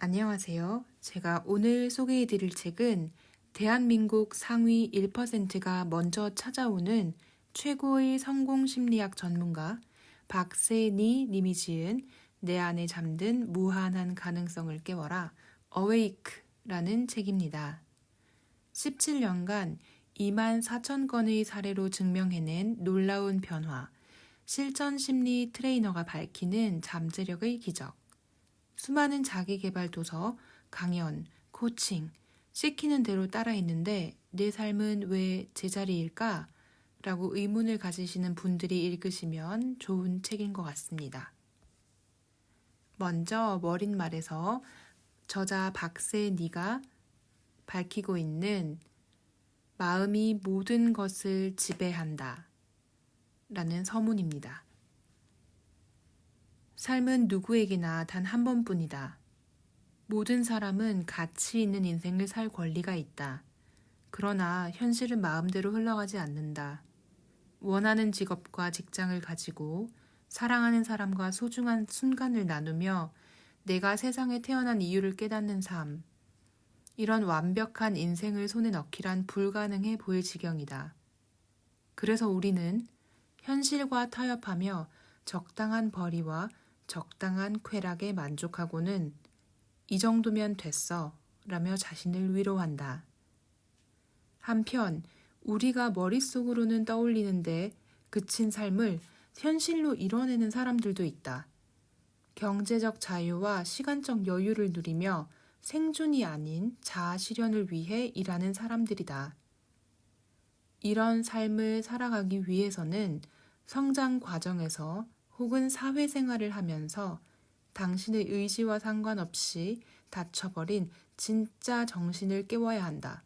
안녕하세요. 제가 오늘 소개해 드릴 책은 대한민국 상위 1%가 먼저 찾아오는 최고의 성공 심리학 전문가 박세니 님이 지은 내 안에 잠든 무한한 가능성을 깨워라 어웨이크라는 책입니다. 17년간 2만 4천 건의 사례로 증명해낸 놀라운 변화, 실전 심리 트레이너가 밝히는 잠재력의 기적. 수많은 자기 개발 도서, 강연, 코칭, 시키는 대로 따라 했는데 내 삶은 왜 제자리일까? 라고 의문을 가지시는 분들이 읽으시면 좋은 책인 것 같습니다. 먼저 머릿 말에서 저자 박세니가 밝히고 있는 마음이 모든 것을 지배한다. 라는 서문입니다. 삶은 누구에게나 단 한 번뿐이다. 모든 사람은 가치 있는 인생을 살 권리가 있다. 그러나 현실은 마음대로 흘러가지 않는다. 원하는 직업과 직장을 가지고 사랑하는 사람과 소중한 순간을 나누며 내가 세상에 태어난 이유를 깨닫는 삶. 이런 완벽한 인생을 손에 넣기란 불가능해 보일 지경이다. 그래서 우리는 현실과 타협하며 적당한 벌이와 적당한 쾌락에 만족하고는 이 정도면 됐어 라며 자신을 위로한다. 한편 우리가 머릿속으로는 떠올리는데 그친 삶을 현실로 이뤄내는 사람들도 있다. 경제적 자유와 시간적 여유를 누리며 생존이 아닌 자아 실현을 위해 일하는 사람들이다. 이런 삶을 살아가기 위해서는 성장 과정에서 혹은 사회생활을 하면서 당신의 의지와 상관없이 닫혀버린 진짜 정신을 깨워야 한다.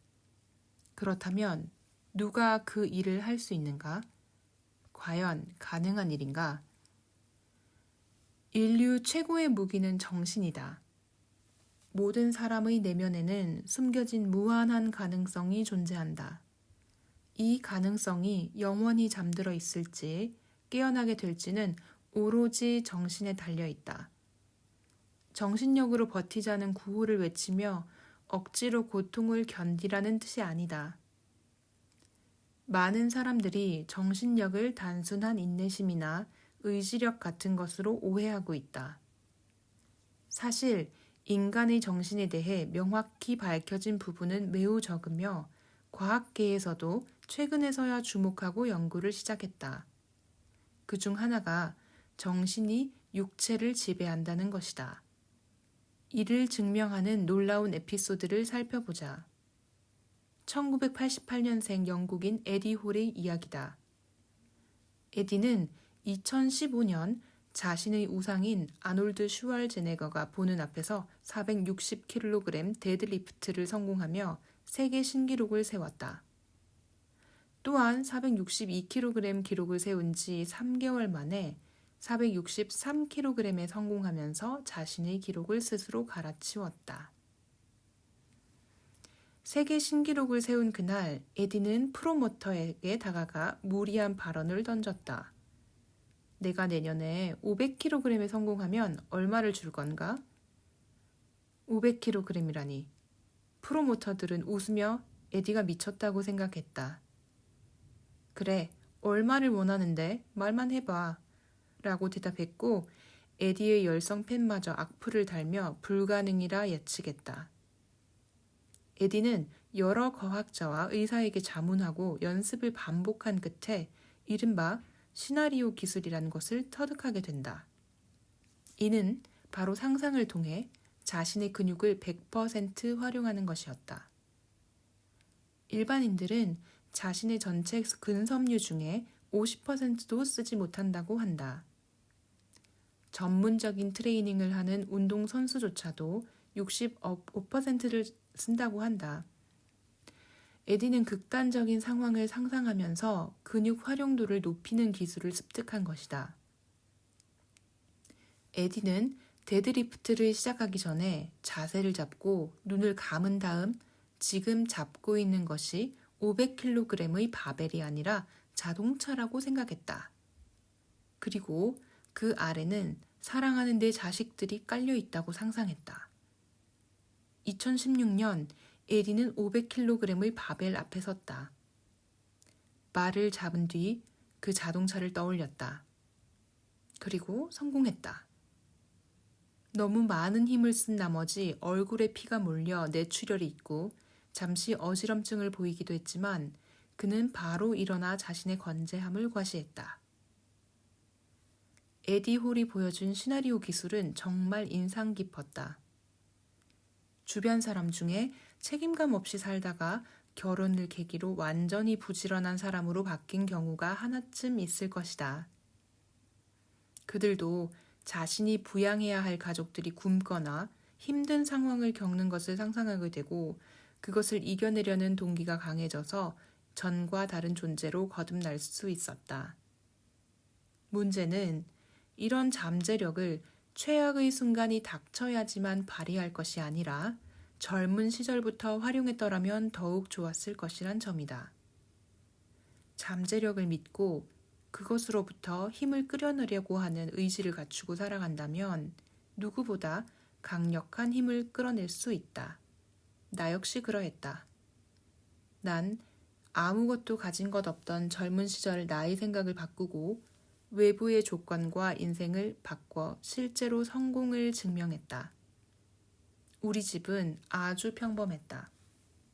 그렇다면 누가 그 일을 할 수 있는가? 과연 가능한 일인가? 인류 최고의 무기는 정신이다. 모든 사람의 내면에는 숨겨진 무한한 가능성이 존재한다. 이 가능성이 영원히 잠들어 있을지 깨어나게 될지는 오로지 정신에 달려 있다. 정신력으로 버티자는 구호를 외치며 억지로 고통을 견디라는 뜻이 아니다. 많은 사람들이 정신력을 단순한 인내심이나 의지력 같은 것으로 오해하고 있다. 사실 인간의 정신에 대해 명확히 밝혀진 부분은 매우 적으며 과학계에서도 최근에서야 주목하고 연구를 시작했다. 그 중 하나가 정신이 육체를 지배한다는 것이다. 이를 증명하는 놀라운 에피소드를 살펴보자. 1988년생 영국인 에디 홀의 이야기다. 에디는 2015년 자신의 우상인 아놀드 슈왈제네거가 보는 앞에서 460kg 데드리프트를 성공하며 세계 신기록을 세웠다. 또한 462kg 기록을 세운 지 3개월 만에 463kg에 성공하면서 자신의 기록을 스스로 갈아치웠다. 세계 신기록을 세운 그날 에디는 프로모터에게 다가가 무리한 발언을 던졌다. 내가 내년에 500kg에 성공하면 얼마를 줄 건가? 500kg이라니. 프로모터들은 웃으며 에디가 미쳤다고 생각했다. 그래, 얼마를 원하는데 말만 해봐. 라고 대답했고 에디의 열성 팬마저 악플을 달며 불가능이라 예측했다. 에디는 여러 과학자와 의사에게 자문하고 연습을 반복한 끝에 이른바 시나리오 기술이라는 것을 터득하게 된다. 이는 바로 상상을 통해 자신의 근육을 100% 활용하는 것이었다. 일반인들은 자신의 전체 근섬유 중에 50%도 쓰지 못한다고 한다. 전문적인 트레이닝을 하는 운동 선수조차도 65%를 쓴다고 한다. 에디는 극단적인 상황을 상상하면서 근육 활용도를 높이는 기술을 습득한 것이다. 에디는 데드리프트를 시작하기 전에 자세를 잡고 눈을 감은 다음 지금 잡고 있는 것이 500kg의 바벨이 아니라 자동차라고 생각했다. 그리고 그 아래는 사랑하는 내 자식들이 깔려 있다고 상상했다. 2016년 에디는 500kg의 바벨 앞에 섰다. 말을 잡은 뒤 그 자동차를 떠올렸다. 그리고 성공했다. 너무 많은 힘을 쓴 나머지 얼굴에 피가 몰려 뇌출혈이 있고 잠시 어지럼증을 보이기도 했지만 그는 바로 일어나 자신의 건재함을 과시했다. 에디 홀이 보여준 시나리오 기술은 정말 인상 깊었다. 주변 사람 중에 책임감 없이 살다가 결혼을 계기로 완전히 부지런한 사람으로 바뀐 경우가 하나쯤 있을 것이다. 그들도 자신이 부양해야 할 가족들이 굶거나 힘든 상황을 겪는 것을 상상하게 되고 그것을 이겨내려는 동기가 강해져서 전과 다른 존재로 거듭날 수 있었다. 문제는 이런 잠재력을 최악의 순간이 닥쳐야지만 발휘할 것이 아니라 젊은 시절부터 활용했더라면 더욱 좋았을 것이란 점이다. 잠재력을 믿고 그것으로부터 힘을 끌어내려고 하는 의지를 갖추고 살아간다면 누구보다 강력한 힘을 끌어낼 수 있다. 나 역시 그러했다. 난 아무것도 가진 것 없던 젊은 시절 나의 생각을 바꾸고 외부의 조건과 인생을 바꿔 실제로 성공을 증명했다. 우리 집은 아주 평범했다.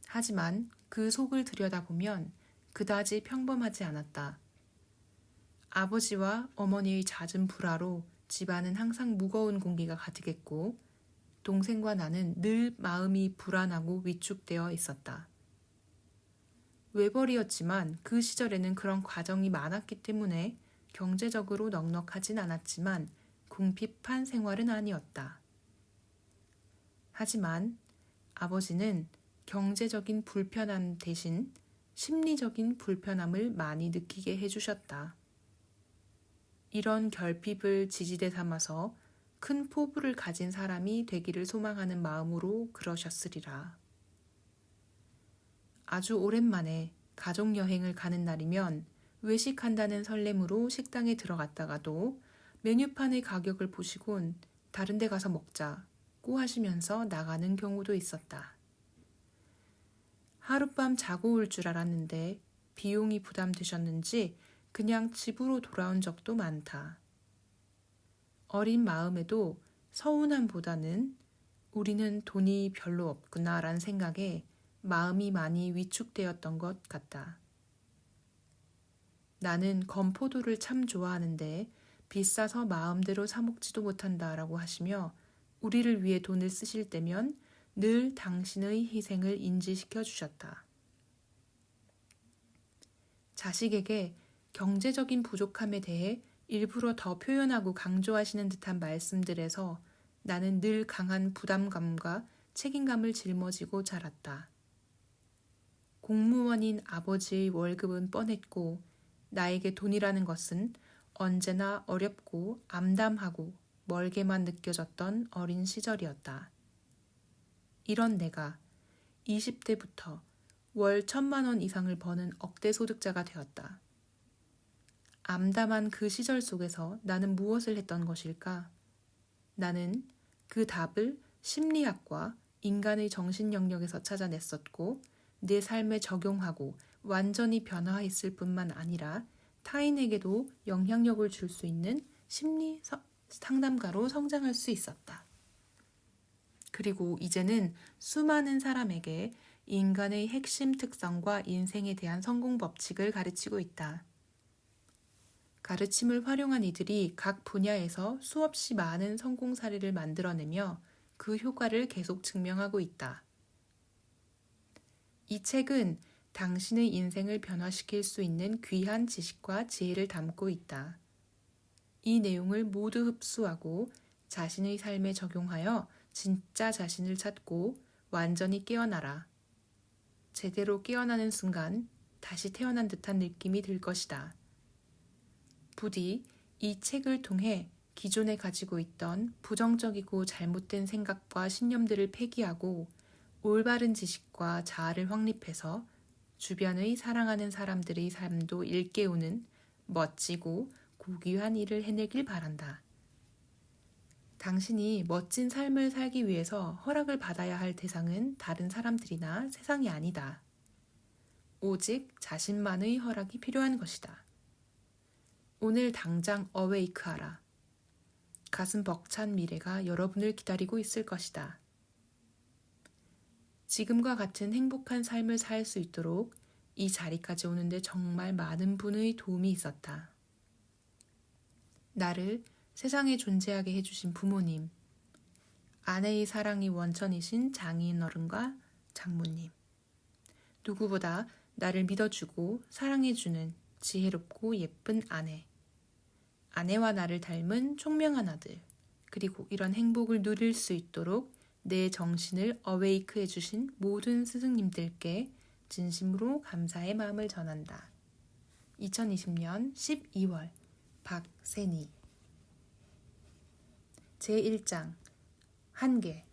하지만 그 속을 들여다보면 그다지 평범하지 않았다. 아버지와 어머니의 잦은 불화로 집안은 항상 무거운 공기가 가득했고 동생과 나는 늘 마음이 불안하고 위축되어 있었다. 외벌이였지만 그 시절에는 그런 과정이 많았기 때문에 경제적으로 넉넉하진 않았지만 궁핍한 생활은 아니었다. 하지만 아버지는 경제적인 불편함 대신 심리적인 불편함을 많이 느끼게 해주셨다. 이런 결핍을 지지대 삼아서 큰 포부를 가진 사람이 되기를 소망하는 마음으로 그러셨으리라. 아주 오랜만에 가족 여행을 가는 날이면 외식한다는 설렘으로 식당에 들어갔다가도 메뉴판의 가격을 보시곤 다른 데 가서 먹자 고 하시면서 나가는 경우도 있었다. 하룻밤 자고 올 줄 알았는데 비용이 부담되셨는지 그냥 집으로 돌아온 적도 많다. 어린 마음에도 서운함보다는 우리는 돈이 별로 없구나라는 생각에 마음이 많이 위축되었던 것 같다. 나는 건포도를 참 좋아하는데 비싸서 마음대로 사먹지도 못한다 라고 하시며 우리를 위해 돈을 쓰실 때면 늘 당신의 희생을 인지시켜 주셨다. 자식에게 경제적인 부족함에 대해 일부러 더 표현하고 강조하시는 듯한 말씀들에서 나는 늘 강한 부담감과 책임감을 짊어지고 자랐다. 공무원인 아버지의 월급은 뻔했고 나에게 돈이라는 것은 언제나 어렵고 암담하고 멀게만 느껴졌던 어린 시절이었다. 이런 내가 20대부터 월 천만 원 이상을 버는 억대 소득자가 되었다. 암담한 그 시절 속에서 나는 무엇을 했던 것일까? 나는 그 답을 심리학과 인간의 정신 영역에서 찾아냈었고 내 삶에 적용하고 완전히 변화했을 뿐만 아니라 타인에게도 영향력을 줄 수 있는 심리 상담가로 성장할 수 있었다. 그리고 이제는 수많은 사람에게 인간의 핵심 특성과 인생에 대한 성공 법칙을 가르치고 있다. 가르침을 활용한 이들이 각 분야에서 수없이 많은 성공 사례를 만들어내며 그 효과를 계속 증명하고 있다. 이 책은 당신의 인생을 변화시킬 수 있는 귀한 지식과 지혜를 담고 있다. 이 내용을 모두 흡수하고 자신의 삶에 적용하여 진짜 자신을 찾고 완전히 깨어나라. 제대로 깨어나는 순간 다시 태어난 듯한 느낌이 들 것이다. 부디 이 책을 통해 기존에 가지고 있던 부정적이고 잘못된 생각과 신념들을 폐기하고 올바른 지식과 자아를 확립해서 주변의 사랑하는 사람들의 삶도 일깨우는 멋지고 고귀한 일을 해내길 바란다. 당신이 멋진 삶을 살기 위해서 허락을 받아야 할 대상은 다른 사람들이나 세상이 아니다. 오직 자신만의 허락이 필요한 것이다. 오늘 당장 어웨이크 하라. 가슴 벅찬 미래가 여러분을 기다리고 있을 것이다. 지금과 같은 행복한 삶을 살 수 있도록 이 자리까지 오는데 정말 많은 분의 도움이 있었다. 나를 세상에 존재하게 해주신 부모님, 아내의 사랑이 원천이신 장인 어른과 장모님, 누구보다 나를 믿어주고 사랑해주는 지혜롭고 예쁜 아내, 아내와 나를 닮은 총명한 아들, 그리고 이런 행복을 누릴 수 있도록 내 정신을 어웨이크 해주신 모든 스승님들께 진심으로 감사의 마음을 전한다. 2020년 12월 박세니 제1장 한계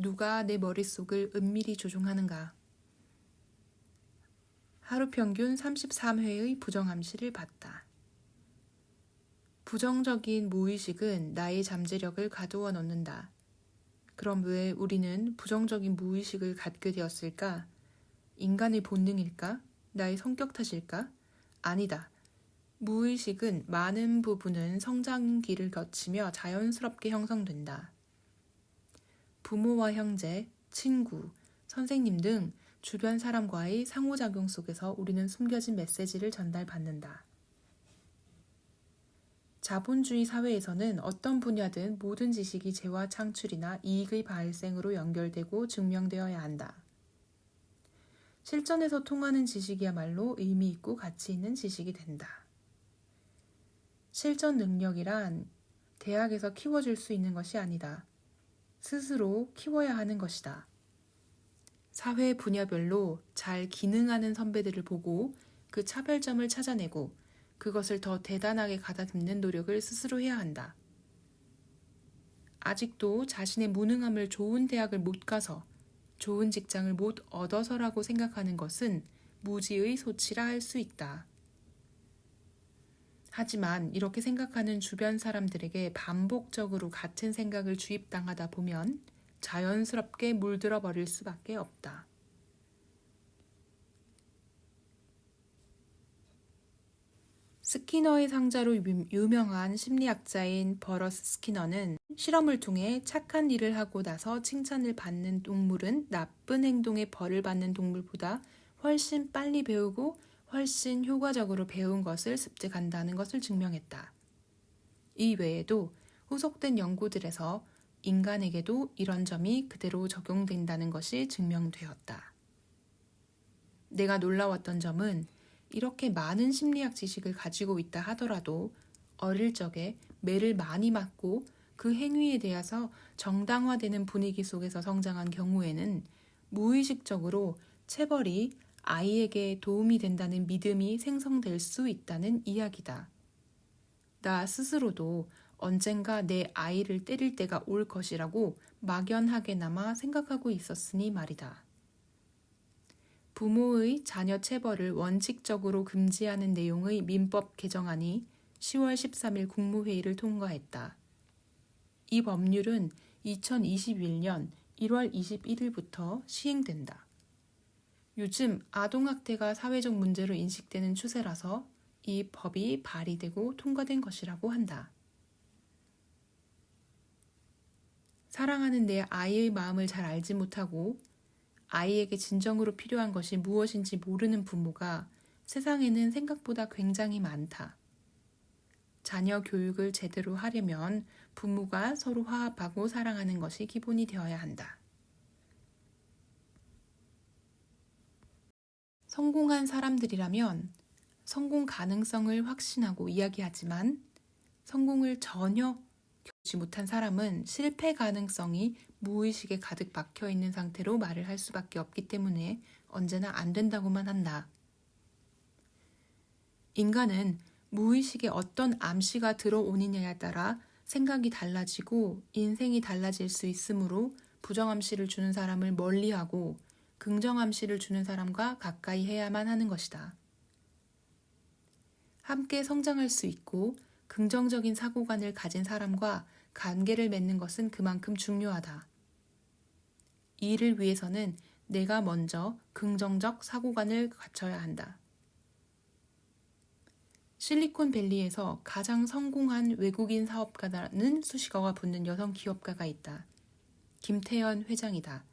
누가 내 머릿속을 은밀히 조종하는가? 하루 평균 33회의 부정암시를 봤다. 부정적인 무의식은 나의 잠재력을 가두어 놓는다. 그럼 왜 우리는 부정적인 무의식을 갖게 되었을까? 인간의 본능일까? 나의 성격 탓일까? 아니다. 무의식은 많은 부분은 성장기를 거치며 자연스럽게 형성된다. 부모와 형제, 친구, 선생님 등 주변 사람과의 상호작용 속에서 우리는 숨겨진 메시지를 전달받는다. 자본주의 사회에서는 어떤 분야든 모든 지식이 재화 창출이나 이익의 발생으로 연결되고 증명되어야 한다. 실전에서 통하는 지식이야말로 의미 있고 가치 있는 지식이 된다. 실전 능력이란 대학에서 키워줄 수 있는 것이 아니다. 스스로 키워야 하는 것이다. 사회 분야별로 잘 기능하는 선배들을 보고 그 차별점을 찾아내고 그것을 더 대단하게 가다듬는 노력을 스스로 해야 한다. 아직도 자신의 무능함을 좋은 대학을 못 가서 좋은 직장을 못 얻어서라고 생각하는 것은 무지의 소치라 할 수 있다. 하지만 이렇게 생각하는 주변 사람들에게 반복적으로 같은 생각을 주입당하다 보면 자연스럽게 물들어 버릴 수밖에 없다. 스키너의 상자로 유명한 심리학자인 버러스 스키너는 실험을 통해 착한 일을 하고 나서 칭찬을 받는 동물은 나쁜 행동에 벌을 받는 동물보다 훨씬 빨리 배우고 훨씬 효과적으로 배운 것을 습득한다는 것을 증명했다. 이 외에도 후속된 연구들에서 인간에게도 이런 점이 그대로 적용된다는 것이 증명되었다. 내가 놀라웠던 점은 이렇게 많은 심리학 지식을 가지고 있다 하더라도 어릴 적에 매를 많이 맞고 그 행위에 대해서 정당화되는 분위기 속에서 성장한 경우에는 무의식적으로 체벌이 아이에게 도움이 된다는 믿음이 생성될 수 있다는 이야기다. 나 스스로도 언젠가 내 아이를 때릴 때가 올 것이라고 막연하게나마 생각하고 있었으니 말이다. 부모의 자녀 체벌을 원칙적으로 금지하는 내용의 민법 개정안이 10월 13일 국무회의를 통과했다. 이 법률은 2021년 1월 21일부터 시행된다. 요즘 아동학대가 사회적 문제로 인식되는 추세라서 이 법이 발의되고 통과된 것이라고 한다. 사랑하는 내 아이의 마음을 잘 알지 못하고 아이에게 진정으로 필요한 것이 무엇인지 모르는 부모가 세상에는 생각보다 굉장히 많다. 자녀 교육을 제대로 하려면 부모가 서로 화합하고 사랑하는 것이 기본이 되어야 한다. 성공한 사람들이라면 성공 가능성을 확신하고 이야기하지만 성공을 전혀 겪지 못한 사람은 실패 가능성이 무의식에 가득 박혀 있는 상태로 말을 할 수밖에 없기 때문에 언제나 안 된다고만 한다. 인간은 무의식에 어떤 암시가 들어오느냐에 따라 생각이 달라지고 인생이 달라질 수 있으므로 부정암시를 주는 사람을 멀리하고 긍정암시를 주는 사람과 가까이 해야만 하는 것이다. 함께 성장할 수 있고 긍정적인 사고관을 가진 사람과 관계를 맺는 것은 그만큼 중요하다. 이를 위해서는 내가 먼저 긍정적 사고관을 갖춰야 한다. 실리콘밸리에서 가장 성공한 외국인 사업가라는 수식어가 붙는 여성 기업가가 있다. 김태연 회장이다.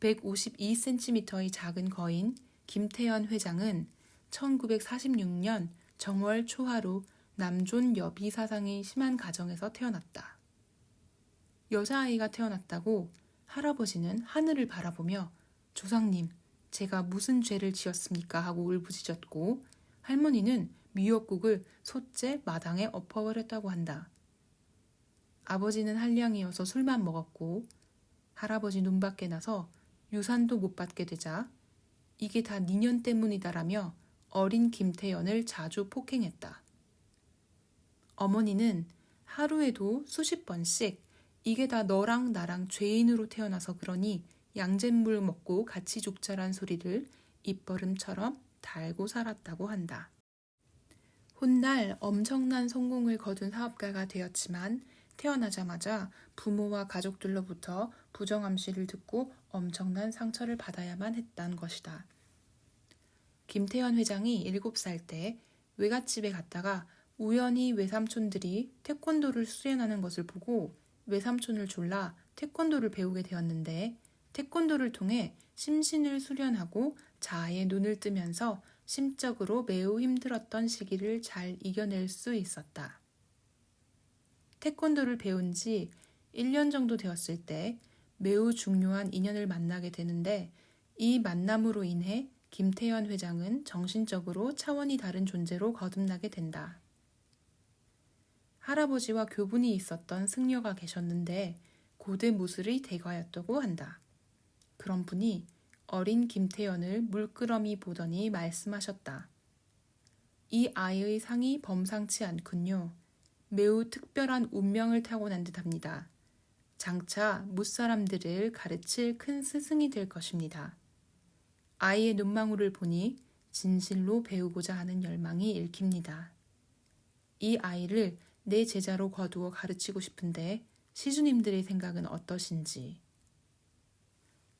152cm의 작은 거인 김태연 회장은 1946년 정월 초하루 남존 여비 사상이 심한 가정에서 태어났다. 여자아이가 태어났다고 할아버지는 하늘을 바라보며 조상님, 제가 무슨 죄를 지었습니까? 하고 울부짖었고 할머니는 미역국을 솥째 마당에 엎어버렸다고 한다. 아버지는 한량이어서 술만 먹었고 할아버지 눈밖에 나서 유산도 못 받게 되자 이게 다 니년 때문이다라며 어린 김태연을 자주 폭행했다. 어머니는 하루에도 수십 번씩 이게 다 너랑 나랑 죄인으로 태어나서 그러니 양잿물 먹고 같이 죽자란 소리를 입버름처럼 달고 살았다고 한다. 훗날 엄청난 성공을 거둔 사업가가 되었지만 태어나자마자 부모와 가족들로부터 부정암시를 듣고 엄청난 상처를 받아야만 했단 것이다. 김태현 회장이 7살 때 외갓집에 갔다가 우연히 외삼촌들이 태권도를 수련하는 것을 보고 외삼촌을 졸라 태권도를 배우게 되었는데 태권도를 통해 심신을 수련하고 자아의 눈을 뜨면서 심적으로 매우 힘들었던 시기를 잘 이겨낼 수 있었다. 태권도를 배운 지 1년 정도 되었을 때 매우 중요한 인연을 만나게 되는데 이 만남으로 인해 김태현 회장은 정신적으로 차원이 다른 존재로 거듭나게 된다. 할아버지와 교분이 있었던 승려가 계셨는데 고대 무술의 대가였다고 한다. 그런 분이 어린 김태연을 물끄러미 보더니 말씀하셨다. 이 아이의 상이 범상치 않군요. 매우 특별한 운명을 타고난 듯합니다. 장차 무사람들을 가르칠 큰 스승이 될 것입니다. 아이의 눈망울을 보니 진실로 배우고자 하는 열망이 읽힙니다. 이 아이를 내 제자로 거두어 가르치고 싶은데 시주님들의 생각은 어떠신지.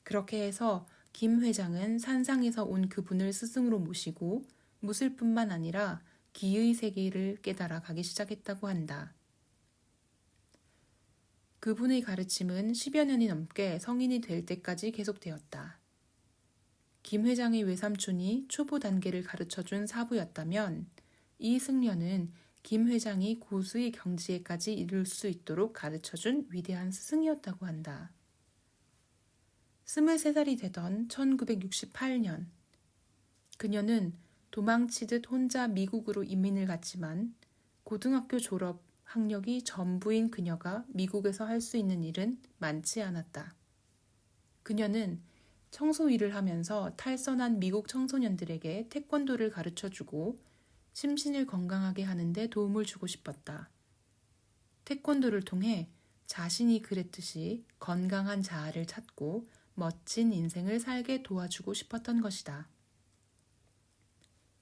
그렇게 해서 김 회장은 산상에서 온 그분을 스승으로 모시고 무술뿐만 아니라 기의 세계를 깨달아 가기 시작했다고 한다. 그분의 가르침은 10여 년이 넘게 성인이 될 때까지 계속되었다. 김 회장의 외삼촌이 초보 단계를 가르쳐 준 사부였다면 이 승려는 김 회장이 고수의 경지에까지 이룰 수 있도록 가르쳐 준 위대한 스승이었다고 한다. 23살이 되던 1968년, 그녀는 도망치듯 혼자 미국으로 이민을 갔지만 고등학교 졸업 학력이 전부인 그녀가 미국에서 할 수 있는 일은 많지 않았다. 그녀는 청소 일을 하면서 탈선한 미국 청소년들에게 태권도를 가르쳐 주고 심신을 건강하게 하는데 도움을 주고 싶었다. 태권도를 통해 자신이 그랬듯이 건강한 자아를 찾고 멋진 인생을 살게 도와주고 싶었던 것이다.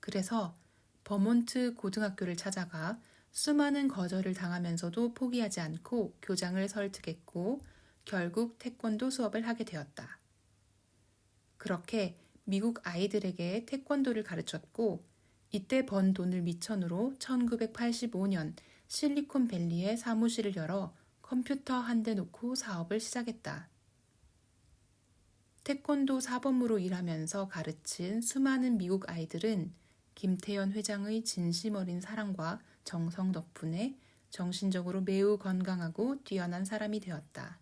그래서 버몬트 고등학교를 찾아가 수많은 거절을 당하면서도 포기하지 않고 교장을 설득했고 결국 태권도 수업을 하게 되었다. 그렇게 미국 아이들에게 태권도를 가르쳤고 이때 번 돈을 미천으로 1985년 실리콘밸리에 사무실을 열어 컴퓨터 한 대 놓고 사업을 시작했다. 태권도 사범으로 일하면서 가르친 수많은 미국 아이들은 김태연 회장의 진심 어린 사랑과 정성 덕분에 정신적으로 매우 건강하고 뛰어난 사람이 되었다.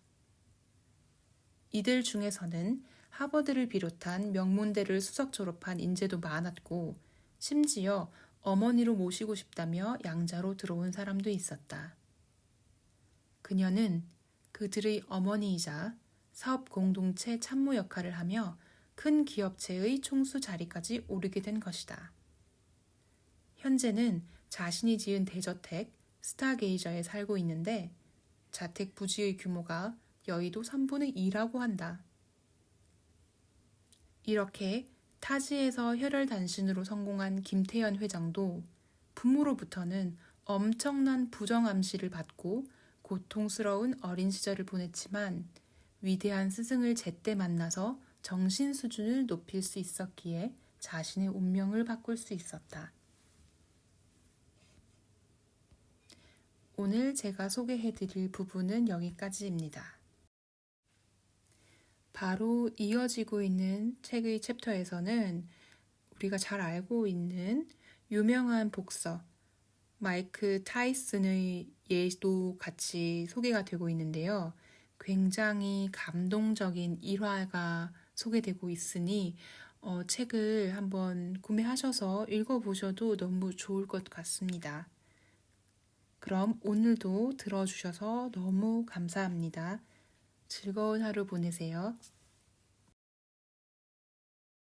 이들 중에서는 하버드를 비롯한 명문대를 수석 졸업한 인재도 많았고 심지어 어머니로 모시고 싶다며 양자로 들어온 사람도 있었다. 그녀는 그들의 어머니이자 사업 공동체 참모 역할을 하며 큰 기업체의 총수 자리까지 오르게 된 것이다. 현재는 자신이 지은 대저택 스타게이저에 살고 있는데 자택 부지의 규모가 여의도 3분의 2라고 한다. 이렇게 타지에서 혈혈 단신으로 성공한 김태현 회장도 부모로부터는 엄청난 부정암시를 받고 고통스러운 어린 시절을 보냈지만 위대한 스승을 제때 만나서 정신 수준을 높일 수 있었기에 자신의 운명을 바꿀 수 있었다. 오늘 제가 소개해 드릴 부분은 여기까지입니다. 바로 이어지고 있는 책의 챕터에서는 우리가 잘 알고 있는 유명한 복서 마이크 타이슨의 예도 같이 소개가 되고 있는데요. 굉장히 감동적인 일화가 소개되고 있으니 어, 책을 한번 구매하셔서 읽어보셔도 너무 좋을 것 같습니다. 그럼 오늘도 들어주셔서 너무 감사합니다. 즐거운 하루 보내세요.